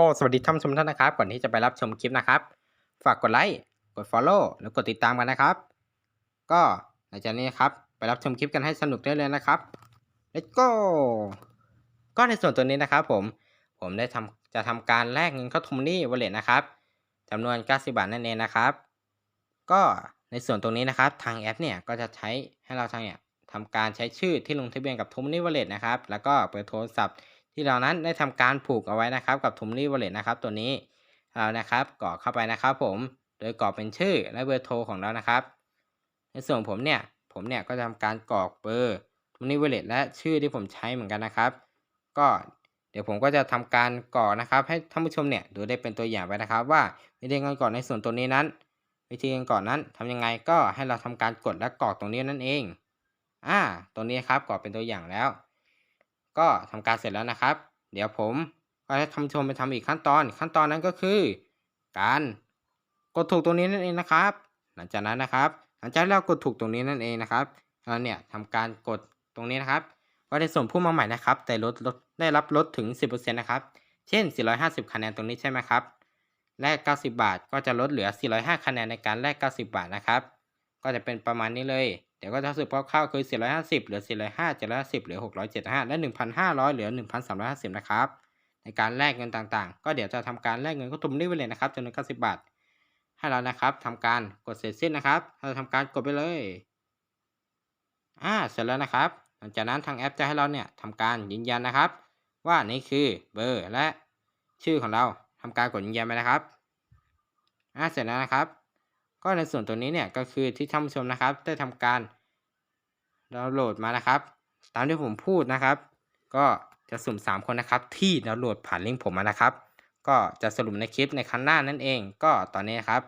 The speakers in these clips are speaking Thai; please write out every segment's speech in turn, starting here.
ก็สวัสดีท่านผู้ชมท่านนะครับ ก่อนที่จะไปรับชมคลิปนะครับ ฝากกดไลค์ กด Follow แล้วกดติดตามกันนะครับ ก็หลังจากนี้ครับ ไปรับชมคลิปกันให้สนุกได้เลยนะครับ let's go ก็ในส่วนตัวนี้นะครับผม ผมได้ทำจะทำการแลกเงินเข้าทุมนี่วอลเล็ตนะครับจำนวน 90 บาทนั่นเองนะครับ ก็ในส่วนตรงนี้นะครับ ทางแอปเนี่ยก็จะใช้ให้เราทางเนี่ยทำการใช้ชื่อที่ลงทะเบียนกับทุมนี่วอลเล็ตนะครับ แล้วก็เบอร์โทรศัพท์ ที่เรานั้นได้ทำการผูกเอาไว้นะครับ กับทุมนี่วอลเล็ตนะครับ ตัวนี้เรานะครับกรอกเข้าไปนะครับ ผมโดยกรอกเป็นชื่อและเบอร์โทรของเรานะครับ ในส่วนผมเนี่ยผมเนี่ยก็จะทำการกรอกเบอร์ทุมนี่วอลเล็ตและชื่อที่ผมใช้เหมือนกันนะครับ ก็เดี๋ยวผมก็จะทำการกรอกนะครับ ให้ท่านผู้ชมเนี่ยดูได้เป็นตัวอย่างไว้นะครับ ว่าวิธีการกรอกในส่วนตัวนี้นั้น วิธีการกรอกนั้นทำยังไงก็ให้เราทำการกดและกรอกตรงนี้นั่นเองอ่าตรงนี้ครับกรอกเป็นตัวอย่างแล้ว ก็ทำการเสร็จแล้วนะครับ เดี๋ยวผมก็ให้ท่านผู้ชมไปทำอีกขั้นตอน ขั้นตอนนั้นก็คือ การกดถูกตรงนี้นั่นเองนะครับ หลังจากนั้นนะครับ หลังจากเรากดถูกตรงนี้นั่นเองนะครับเราเนี่ยทำการกดตรงนี้นะครับ ก็ได้ส่งผู้มาใหม่นะครับ แต่ลดลดได้รับลดถึง 10%นะครับ เช่น 450 คะแนนตรงนี้ใช่ไหมครับแลก 90 บาท ก็จะลดเหลือ 405 คะแนนในการแลก 90 บาทนะครับ ก็จะเป็นประมาณนี้เลย เดี๋ยวก็จะสรุปคร่าวๆคือ450เหลือ405 710เหลือ675 และ 1,500 เหลือ 1,350 นะครับ ในการแลกเงินต่างๆ ก็เดี๋ยวจะทำการแลกเงินเข้าทุมนี่ไปเลยนะครับจำนวน90 บาท ให้เรานะครับทำการกดเสร็จสิ้นนะครับเราทำการกดไปเลย อ่า เสร็จแล้วนะครับ หลังจากนั้นทางแอปจะให้เราเนี่ยทำการยืนยันนะครับ ว่านี่คือเบอร์และชื่อของเราทำการกดยืนยันไปนะครับ อ่า เสร็จแล้วนะครับ ก็ในส่วนตัวนี้เนี่ยก็คือที่ท่านผู้ชมนะครับ ได้ทำการดาวน์โหลดมานะครับ ตามที่ผมพูดนะครับ ก็จะสุ่ม 3 คนนะครับ ที่ดาวน์โหลดผ่านลิงก์ผมมานะครับ ก็จะสรุปในคลิปในครั้งหน้านั่นเอง ก็ตอนนี้นครับ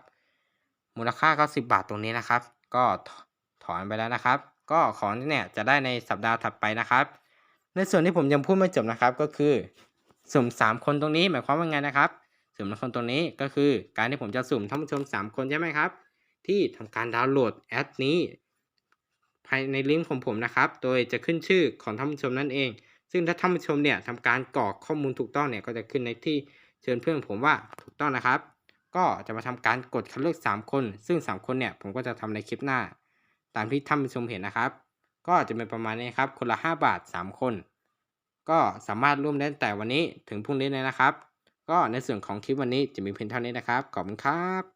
มูลค่า90บาทตรงนี้นะครับ ก็ถอนไปแล้วนะครับ ก็ของเนี่ยจะได้ในสัปดาห์ถัดไปนะครับ ในส่วนที่ผมยังพูดไม่จบนะครับก็คือ สุ่ม 3 คนตรงนี้หมายความว่าไงนะครับ สุ่มคนตรงนี้ก็คือการที่ผมจะสุ่มท่านผู้ชม 3 คนใช่ไหมครับ ที่ทำการดาวน์โหลดแอปนี้ ภายในลิงก์ของผมนะครับ โดยจะขึ้นชื่อของท่านผู้ชมนั่นเอง ซึ่งถ้าท่านผู้ชมเนี่ยทำการกรอกข้อมูลถูกต้องเนี่ยก็จะขึ้นในที่เชิญเพื่อนผมว่าถูกต้องนะครับ ก็จะมาทำการกดคัดเลือก 3 คน ซึ่ง 3 คนเนี่ยผมก็จะทำในคลิปหน้า ตามที่ท่านผู้ชมเห็นนะครับ ก็จะเป็นประมาณนี้ครับ คนละ 5 บาท 3 คน ก็สามารถร่วมได้แต่วันนี้ถึงพรุ่งนี้เลยนะครับ ก็ในส่วนของคลิปวันนี้จะมีเพียงเท่านี้นะครับ ขอบคุณครับ